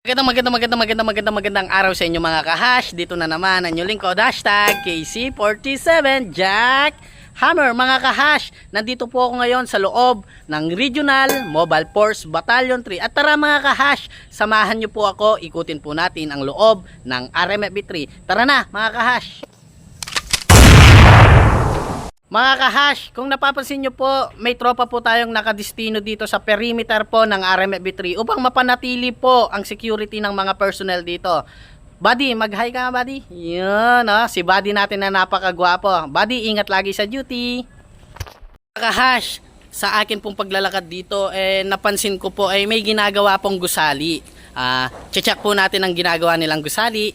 Magandang magandang magandang magandang magandang magandang araw sa inyo mga kahash. Dito na naman ang inyong lingkod hashtag KC47 Jack Hammer mga kahash. Nandito po ako ngayon sa loob ng Regional Mobile Force Battalion 3. At tara mga kahash, samahan niyo po ako. Ikutin po natin ang loob ng RMFB 3. Tara na mga kahash. Mga kahash, kung napapansin nyo po, may tropa po tayong nakadistino dito sa perimeter po ng RMFB 3 upang mapanatili po ang security ng mga personnel dito. Buddy, mag-hi ka nga, buddy. Yun, oh, si buddy natin na napakagwapo. Buddy, ingat lagi sa duty. Mga kahash, sa akin pong paglalakad dito, eh, napansin ko po ay may ginagawa pong gusali. Ah, check po natin ang ginagawa nilang gusali.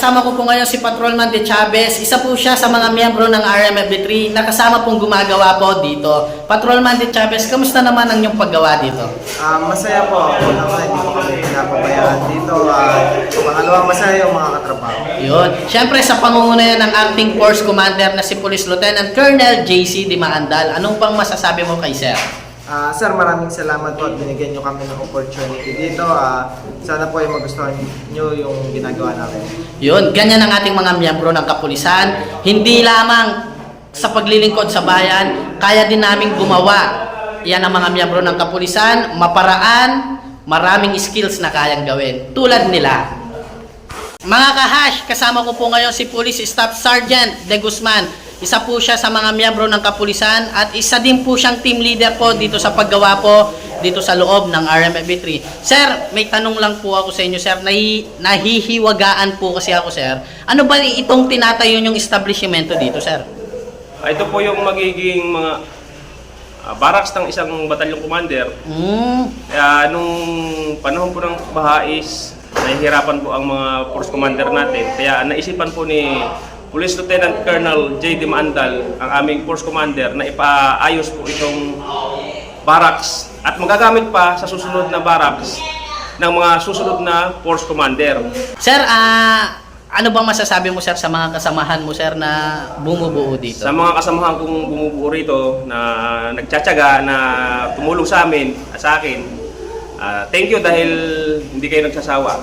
Kasama ko po ngayon si Patrolman De Chavez. Isa po siya sa mga miyembro ng RMFB3 na kasama pong gumagawa po dito. Patrolman De Chavez, kamusta naman ang iyong paggawa dito? Ah, masaya po. Una ko, hindi po kami pinapabayaan dito. At pangalawang masaya yung mga katrabaho. Yun. Siyempre sa pangunguna yan ng acting force commander na si Police Lieutenant Colonel JC Di Maandal. Anong pang masasabi mo kay Sir? Ah, sir, maraming salamat po at binigyan nyo kami ng opportunity dito. Ah, sana po ay magustuhan nyo yung ginagawa namin. Yun, ganyan ang ating mga miyembro ng kapulisan. Hindi lamang sa paglilingkod sa bayan, kaya din namin gumawa. Yan ang mga miyembro ng kapulisan, maparaan, maraming skills na kayang gawin. Tulad nila. Mga kahash, kasama ko po ngayon si Police Staff Sergeant De Guzman. Isa po siya sa mga miyembro ng kapulisan at isa din po siyang team leader po dito sa paggawa po dito sa loob ng RMFB3. Sir, may tanong lang po ako sa inyo, sir. Nahi, nahihiwagaan po kasi ako, sir. Ano ba itong tinatayo yung establishmento dito, sir? Ah, Ito po yung magiging mga ah, barracks ng isang batalyong commander. Hmm, Kaya nung panahon po ng baha is nahihirapan po ang mga force commander natin. Kaya naisipan po ni Police Lieutenant Colonel J. D. Maandal, ang aming force commander, na ipaayos po itong barracks at magagamit pa sa susunod na barracks ng mga susunod na force commander. sir, ah, ano bang masasabi mo, sir, sa mga kasamahan mo, sir, na bumubuo dito? Sa mga kasamahan kong bumubuo rito na nagtsatsaga na tumulong sa amin at sa akin, ah, thank you dahil hindi kayo nagsasawa.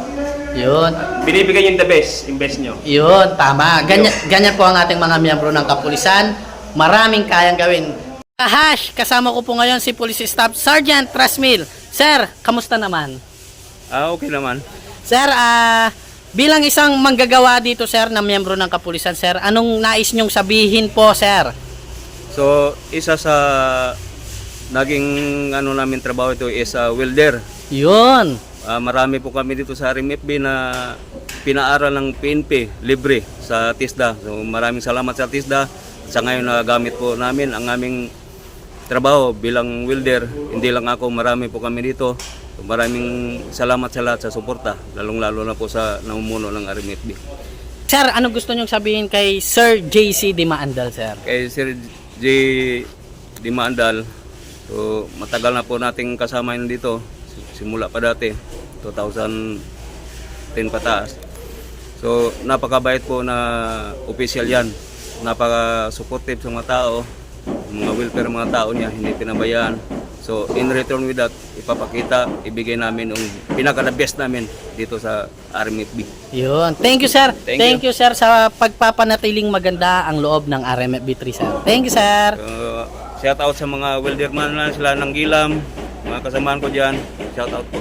Yun. Binibigay yung the best, yung best nyo. Yun, tama. Ganyan, ganyan po ang ating mga miyembro ng kapulisan. Maraming kayang gawin. Kahash, kasama ko po ngayon si Police Staff Sergeant Trasmil. Sir, kamusta naman? Ah, okay naman. Sir, ah, bilang isang manggagawa dito, sir, na miyembro ng kapulisan, sir, anong nais nyong sabihin po, sir? So, isa sa naging ano namin trabaho ito is uh, welder. Yun. Ah, marami po kami dito sa RMFB na pinaaral ng PNP libre sa TISDA. So, maraming salamat sa TISDA. Sa ngayon nagamit po namin ang aming trabaho bilang welder. Hindi lang ako, marami po kami dito. So, maraming salamat sa lahat sa suporta, lalong-lalo na po sa namumuno ng RMFB. Sir, anong gusto nyong sabihin kay Sir JC Di Maandal, sir? kay Sir J. Dimaandal. So, matagal na po nating kasama yun dito. Simula pa dati, 2010 pataas. So, napakabait po na official yan. Napaka-supportive sa mga tao. Mga welfare mga tao niya, hindi pinabayaan. So, in return with that, ipapakita, ibigay namin yung pinaka-the best namin dito sa RMFB. Yun. Thank you, sir. Thank Thank, you. sir, sa pagpapanatiling maganda ang loob ng RMFB3, sir. Thank you, sir. Uh, shout out sa mga welder man na sila ng Gilam, mga kasamahan ko diyan. Shout out po.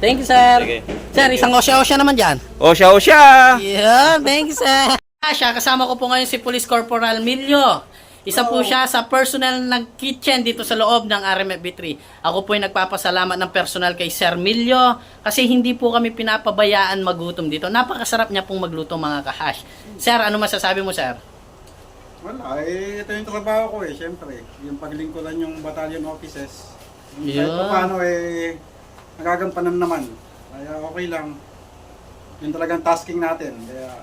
Thank you, sir. Sige. Sir, isang osya-osya naman dyan. Osha Osha! Yeah, thank you, sir. Siya, kasama ko po ngayon si Police Corporal Milio. Isa po siya sa personal ng kitchen dito sa loob ng RMFB3. Ako po ay nagpapasalamat ng personal kay Sir Milio kasi hindi po kami pinapabayaan magutom dito. Napakasarap niya pong magluto mga kahash. Sir, ano masasabi mo, sir? Wala, eh, ito yung trabaho ko eh, syempre. Yung paglingkuran yung battalion offices. Kahit Yeah. pa paano eh, nagagampanan naman. Kaya okay lang. Yun talagang tasking natin. Kaya,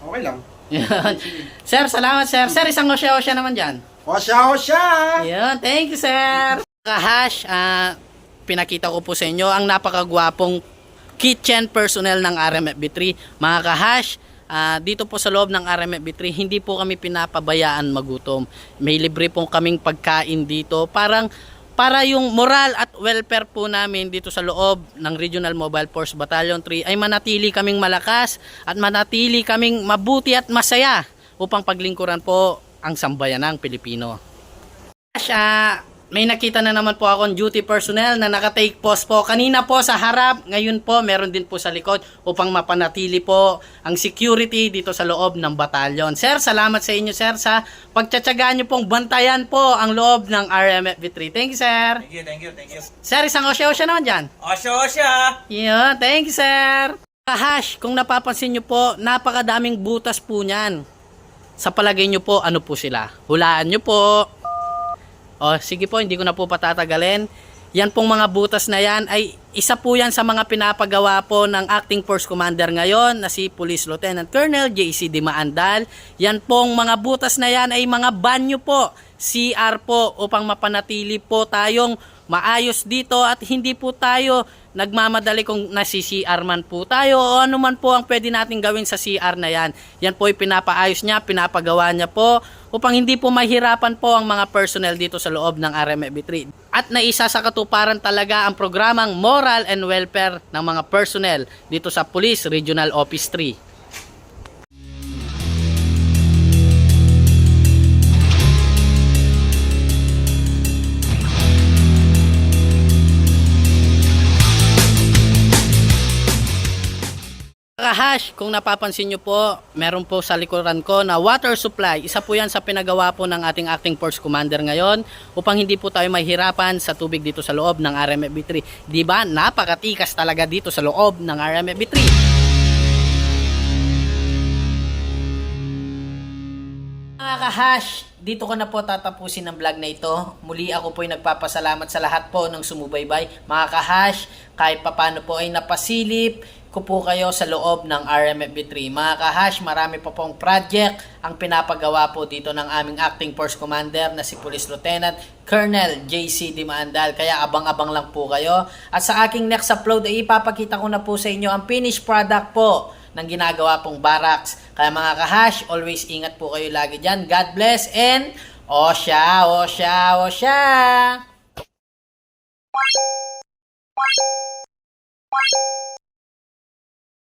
okay lang. Sir, salamat sir. Sir, isang osya-osya naman dyan. Osya, osya! Ayun, thank you, sir. Kahash, ah, pinakita ko po sa inyo ang napakagwapong kitchen personnel ng RMFB3. Mga kahash, ah, dito po sa loob ng RMFB3, hindi po kami pinapabayaan magutom. May libre pong kaming pagkain dito. Parang para yung moral at welfare po namin dito sa loob ng Regional Mobile Force Battalion 3 ay manatili kaming malakas at manatili kaming mabuti at masaya upang paglingkuran po ang sambayanang Pilipino. Siya, may nakita na naman po akong duty personnel na nakatake post po. Kanina po sa harap, ngayon po meron din po sa likod upang mapanatili po ang security dito sa loob ng batalyon. Sir, salamat sa inyo sir sa pagtsatsaga nyo pong bantayan po ang loob ng RMFB3. Thank you sir. Thank you, thank you, thank you. Sir, isang osya-osya naman dyan. Osha! Yun, thank you, sir. Kahash, kung napapansin nyo po, napakadaming butas po niyan. Sa palagay nyo po, ano po sila? Hulaan nyo po. O, sige po, hindi ko na po patatagalin. Yan pong mga butas na yan ay isa po yan sa mga pinapagawa po ng Acting Force Commander ngayon na si Police Lieutenant Colonel JC Di Maandal. Yan pong mga butas na yan ay mga banyo po, CR po upang mapanatili po tayong maayos dito at hindi po tayo nagmamadali kung nasi-CR man po tayo o ano man po ang pwede natin gawin sa CR na yan. Yan po ay pinapaayos niya, pinapagawa niya po upang hindi po mahirapan po ang mga personnel dito sa loob ng RMFB3. At naisa sa katuparan talaga ang programang Moral and Welfare ng mga personnel dito sa Police Regional Office 3. Kahash, kung napapansin nyo po, meron po sa likuran ko na water supply. Isa po yan sa pinagawa po ng ating acting force commander ngayon upang hindi po tayo mahirapan sa tubig dito sa loob ng RMFB3. Di ba? Napakatikas talaga dito sa loob ng RMFB3. Mga kahash, dito ko na po tatapusin ang vlog na ito. Muli ako po ay nagpapasalamat sa lahat po ng sumubaybay. Mga kahash, kahit papano po ay napasilip ko po kayo sa loob ng RMFB3. Mga kahash, marami pa pong project ang pinapagawa po dito ng aming acting force commander na si Police Lieutenant Colonel JC Di Maandal. Kaya abang-abang lang po kayo. At sa aking next upload ay ipapakita ko na po sa inyo ang finished product po ng ginagawa pong barracks. Kaya mga kahash, always ingat po kayo lagi dyan. God bless and Osha, Osha, Osha!